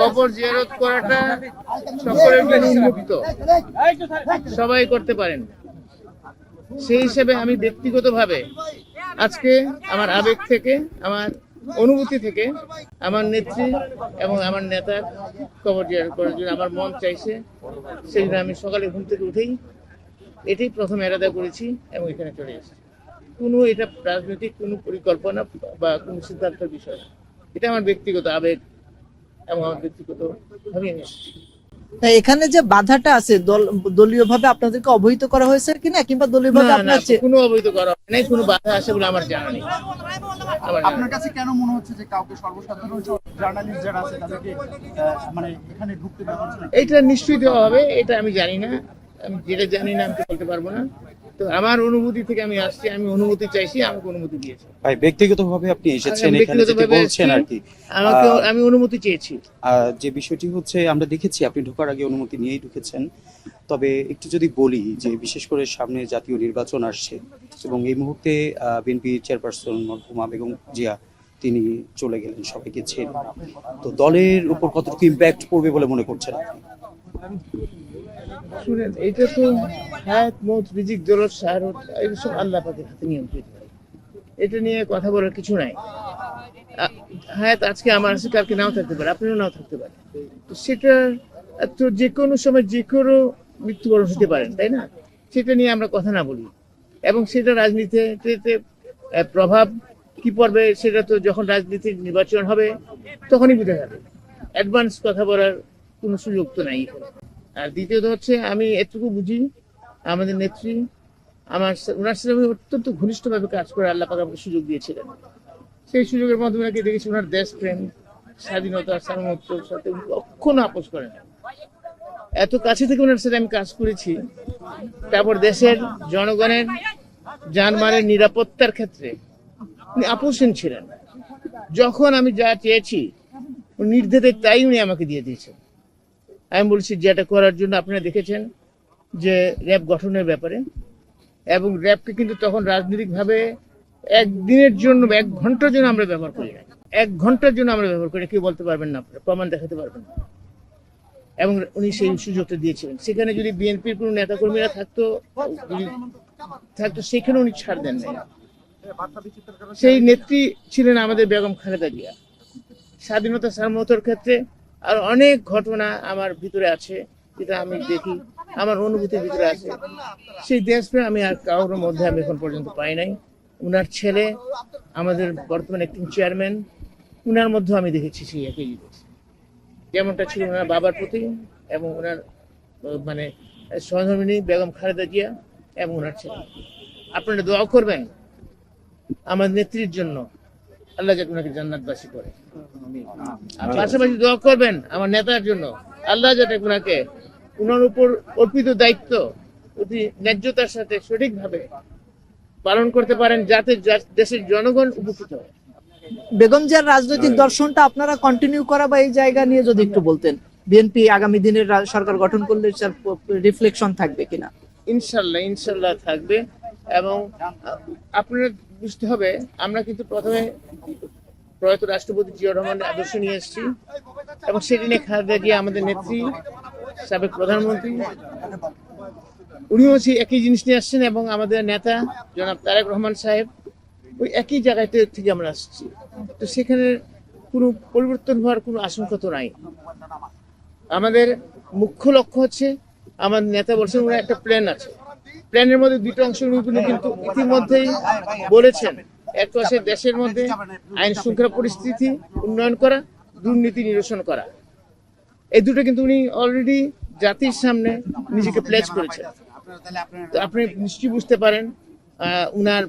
কবর জিয়ারত করাটা সকলের জন্য উন্মুক্ত। সবাই করতে পারেন। সেই হিসেবে আমি ব্যক্তিগতভাবে আজকে আমার আবেগ থেকে, আমার অনুভূতি থেকে আমার নেত্রী এবং আমার নেতার কবর জিয়ারত করার জন্য আমার মন চাইছে। সেই আমি সকালে ঘুম থেকে উঠেই এটাই প্রথম এরাদা করেছি এবং এখানে চলে এসেছি। কোনো এটা রাজনৈতিক কোনো পরিকল্পনা বা কোনো সিদ্ধান্তের বিষয় এটা আমার ব্যক্তিগত আবেগ। আমার এখানে যে বাধাটা আছে দল দলীয় ভাবে আপনাদেরকে অবহিত করা হয়েছে কিনা কিংবা দলীয় ভাবে আপনার আছে কোনো অবহিত করা হয় নাই কোনো বাধা আছে বলে আমার জানা নেই। আপনার কাছে কেন মনে হচ্ছে যে কাউকে সর্বসাধারণ জার্নালিস্ট যারা আছে তাদেরকে মানে এখানে ঢুকতে দেওয়া হচ্ছে না? এটা নিশ্চয়ই দেওয়া হবে এটা আমি জানি না। আমি যেটা জানি না আমি বলতে পারব না। তো আমার অনুভূতি থেকে আমি আসছি আমি অনুমতি চাইছি আমাকে অনুমতি দিয়েছে। ভাই ব্যক্তিগতভাবে আপনি এসেছেন এখানে যেটি বলছেন আর কি। আমাকে আমি অনুমতি চেয়েছি। যে বিষয়টি হচ্ছে আমরা দেখেছি আপনি ঢোকার আগে অনুমতি নিয়েই ঢুকেছেন। তবে একটু যদি বলি যে বিশেষ করে সামনে জাতীয় নির্বাচন আসছে এবং এই মুহূর্তে বিএনপি চেয়ারপারসন মরহুমা বেগম জিয়া তিনি চলে গেলেন সবাইকে ছেড়ে। তো দলের উপর কতটুকু ইম্প্যাক্ট পড়বে বলে মনে করছেন আপনি? শুনেন, এটা তো হায়াত মৌত রিজিক দৌলত শাহরত এগুলো সব আল্লাহ পাকের হাতে নিয়ন্ত্রিত। এটা নিয়ে কথা বলার কিছু নাই। হায়াত আজকে আমার আছে, কালকে নাও থাকতে পারে আপনারও নাও থাকতে পারে সেটা, তো যে কোনো সময় যে কোনো মৃত্যুবরণ হতে পারেন তাই না? সেটা নিয়ে আমরা কথা না বলি। এবং সেটা রাজনীতিতে প্রভাব কি পড়বে, সেটা তো যখন রাজনীতির নির্বাচন হবে, তখনই বোঝা যাবে। অ্যাডভান্স কথা বলার কোনো সুযোগ তো নাই। আর দ্বিতীয়ত হচ্ছে আমি এটুকু বুঝি, আমাদের নেত্রী, আমার ওনার সাথে অত্যন্ত ঘনিষ্ঠভাবে কাজ করে আল্লাহ পাক আমাকে সুযোগ দিয়েছিলেন। সেই সুযোগের মাধ্যমে নাকি দেখেছি ওনার দেশ দেশপ্রেম স্বাধীনতা সার্বভৌমত্বর সাথে কখনো আপোষ করেন। এত কাছে থেকে ওনার সাথে আমি কাজ করেছি। তারপর দেশের জনগণের যানবাহনের নিরাপত্তার ক্ষেত্রে উনি আপোষহীন ছিলেন। যখন আমি যা চেয়েছি উনি নির্দেশে তাই উনি আমাকে দিয়ে দিয়েছেন। আমি বলছি যেটা করার জন্য আপনারা দেখেছেন যে র্যাব গঠনের ব্যাপারে। এবং র্যাবকে কিন্তু তখন রাজনৈতিকভাবে একদিনের জন্য এক ঘণ্টার জন্য আমরা ব্যবহার করি না। এক ঘণ্টার জন্য আমরা ব্যবহার করি কেউ বলতে পারবেন না আপনারা, প্রমাণ দেখাতে পারবেন না। এবং উনি সেই সুযোগটা দিয়েছিলেন। সেখানে যদি বিএনপির কোনো নেতাকর্মীরা থাকতো থাকতো সেখানে উনি ছাড় দেন নাই। সেই নেত্রী ছিলেন আমাদের বেগম খালেদা জিয়া। স্বাধীনতা সার্বভৌমত্বর ক্ষেত্রে আর অনেক ঘটনা আমার ভিতরে আছে, যেটা আমি দেখি, আমার অনুভূতির ভিতরে আছে। সেই দেশপ্রেম আমি আর কারোর মধ্যে আমি এখন পর্যন্ত পাই নাই। উনার ছেলে, আমাদের বর্তমান একজন চেয়ারম্যান উনার মধ্যেও আমি দেখেছি সেই একই জিনিস। যেমনটা ছিল ওনার বাবার প্রতি এবং ওনার মানে সহধর্মিনী বেগম খালেদা জিয়া এবং ওনার ছেলে। আপনারা দোয়া করবেন। আমার নেত্রীর জন্য আল্লাহ যাতে ওনাকে জান্নাতবাসী করে। আর পাশাপাশি দোয়া করবেন আমার নেতার জন্য। আল্লাহ যাতে ওনাকে ওনার উপর অর্পিত দায়িত্ব অতি ন্যায্যতার সাথে সঠিকভাবে পালন করতে পারেন যাতে দেশের জনগণ উপকৃত হয়। বেগম জিয়ার রাজনৈতিক দর্শনটা আপনারা কন্টিনিউ করা বা এই জায়গা নিয়ে যদি একটু বলতেন বিএনপি আগামী দিনের সরকার গঠন করলে রিফ্লেকশন থাকবে কিনা? ইনশাল্লাহ ইনশাল্লাহ থাকবে। এবং আপনার বুঝতে হবে। আমরা কিন্তু প্রথমে প্রয়াত রাষ্ট্রপতি জিয়া রহমানের আদর্শ নিয়ে এসেছি। এবং সেটি নিয়ে খালেদা জিয়া আমাদের নেত্রী, সাবেক প্রধানমন্ত্রী, উনিও সেই একই জিনিস নিয়ে আসছেন এবং আমাদের নেতা জনাব তারেক রহমান সাহেব ওই একই জায়গাতে থেকে আমরা আসছি। তো সেখানে কোনো পরিবর্তন হওয়ার কোনো আশঙ্কা তো নাই। আমাদের মুখ্য লক্ষ্য হচ্ছে আমার নেতা বলছেন ওনার একটা প্ল্যান আছে। প্ল্যানের মধ্যে দুটো অংশ কিন্তু ইতিমধ্যেই বলেছেন। এক পাশে দেশের মধ্যে আইন শৃঙ্খলা পরিস্থিতি উন্নয়ন করা, দুর্নীতি নিরসন করা। এই দুটো কিন্তু উনি অলরেডি জাতির সামনে নিজেকে প্লেস করেছেন। তো আপনি নিশ্চয়ই বুঝতে পারেন উনার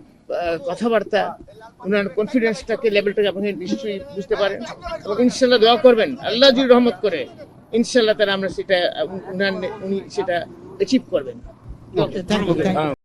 কথাবার্তা, উনার কনফিডেন্সটাকে লেভেলটাকে আপনি নিশ্চয়ই বুঝতে পারেন। এবং ইনশাল্লাহ দোয়া করবেন, আল্লাহ রহমত করে ইনশাল্লাহ তারা আমরা সেটা উনি সেটা অ্যাচিভ করবেন। No, no.